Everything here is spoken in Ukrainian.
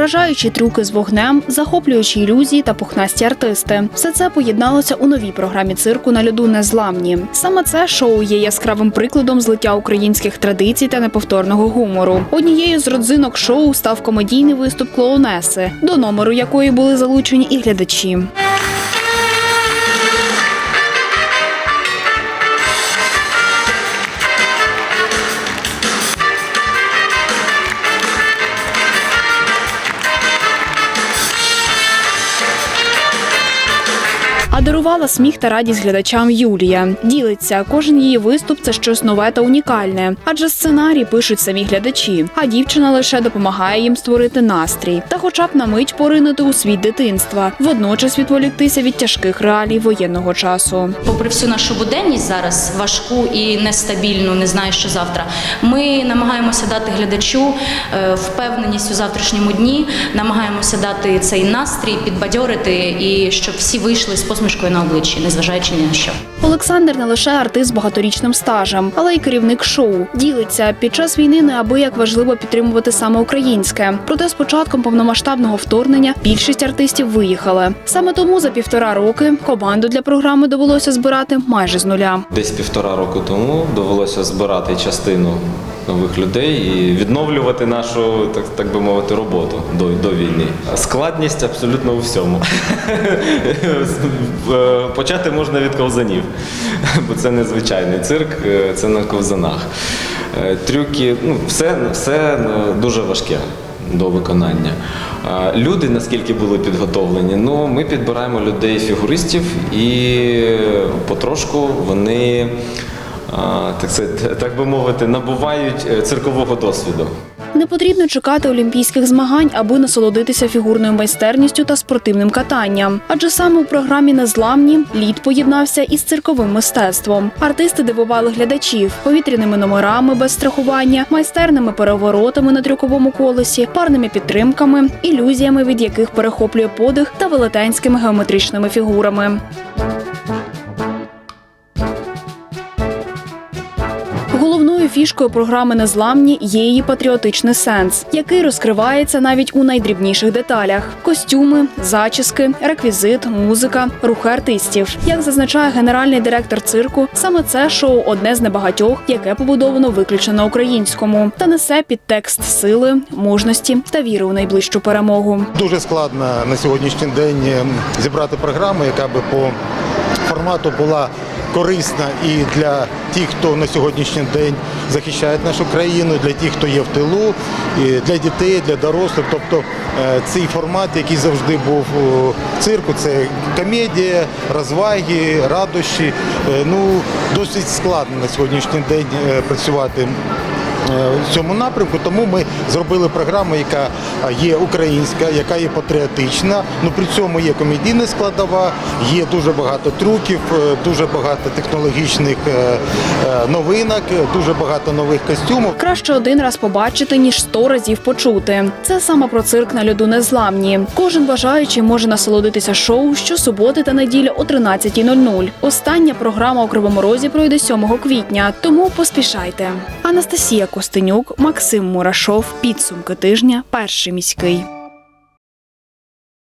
Вражаючі трюки з вогнем, захоплюючі ілюзії та пухнасті артисти. Все це поєдналося у новій програмі цирку на льоду незламні. Саме це шоу є яскравим прикладом злиття українських традицій та неповторного гумору. Однією з родзинок шоу став комедійний виступ клоунеси, до номеру якої були залучені і глядачі. Дарувала сміх та радість глядачам Юлія. Ділиться, кожен її виступ це щось нове та унікальне. Адже сценарій пишуть самі глядачі, а дівчина лише допомагає їм створити настрій та, хоча б на мить поринути у світ дитинства, водночас відволіктися від тяжких реалій воєнного часу. Попри всю нашу буденність зараз важку і нестабільну, не знаю, що завтра. Ми намагаємося дати глядачу е, впевненість у завтрашньому дні, намагаємося дати цей настрій, підбадьорити і щоб всі вийшли з посмішкою на обличчі, незважаючи ні на що. Олександр не лише артист з багаторічним стажем, але й керівник шоу. Ділиться під час війни неабияк важливо підтримувати саме українське. Проте з початком повномасштабного вторгнення більшість артистів виїхали. Саме тому за півтора роки команду для програми довелося збирати майже з нуля. Десь півтора року тому довелося збирати частину нових людей і відновлювати нашу, так, так би мовити, роботу до, до війни. Складність абсолютно у всьому. Е, Почати можна від ковзанів, бо це незвичайний цирк, е, це на ковзанах. Е, Трюки, ну, все, все дуже важке до виконання. Люди наскільки були підготовлені, ну ми підбираємо людей фігуристів і потрошку вони. Так, це, так би мовити, набувають е, циркового досвіду. Не потрібно чекати олімпійських змагань, аби насолодитися фігурною майстерністю та спортивним катанням. Адже саме у програмі Незламні лід поєднався із цирковим мистецтвом. Артисти дивували глядачів повітряними номерами без страхування, майстерними переворотами на трюковому колесі, парними підтримками, ілюзіями, від яких перехоплює подих, та велетенськими геометричними фігурами. Головною фішкою програми Незламні є її патріотичний сенс, який розкривається навіть у найдрібніших деталях: костюми, зачіски, реквізит, музика, рухи артистів. Як зазначає генеральний директор цирку, саме це шоу одне з небагатьох, яке побудовано виключно на українському, та несе підтекст сили, мужності та віри у найближчу перемогу. Дуже складно на сьогоднішній день е, зібрати програму, яка би по формату була корисна і для тих, хто на сьогоднішній день захищає нашу країну, для тих, хто є в тилу, і для дітей, для дорослих. Тобто е, цей формат, який завжди був у цирку, це комедія, розваги, радощі. Е, Ну досить складно на сьогоднішній день е, працювати в цьому напрямку. Тому ми зробили програму, яка е, є українська, яка є патріотична. Ну при цьому є комедійна складова, є дуже багато трюків, е, дуже багато технологічних е, е, новинок, е, дуже багато нових костюмів. Краще один раз побачити, ніж сто разів почути. Це саме про цирк на льоду незламні. Кожен бажаючий може насолодитися шоу щосуботи та неділі о 13.00. Остання програма у Кривому Розі пройде 7 квітня, тому поспішайте. Анастасія Костенюк, Максим Мурашов. Підсумки тижня. Перший міський.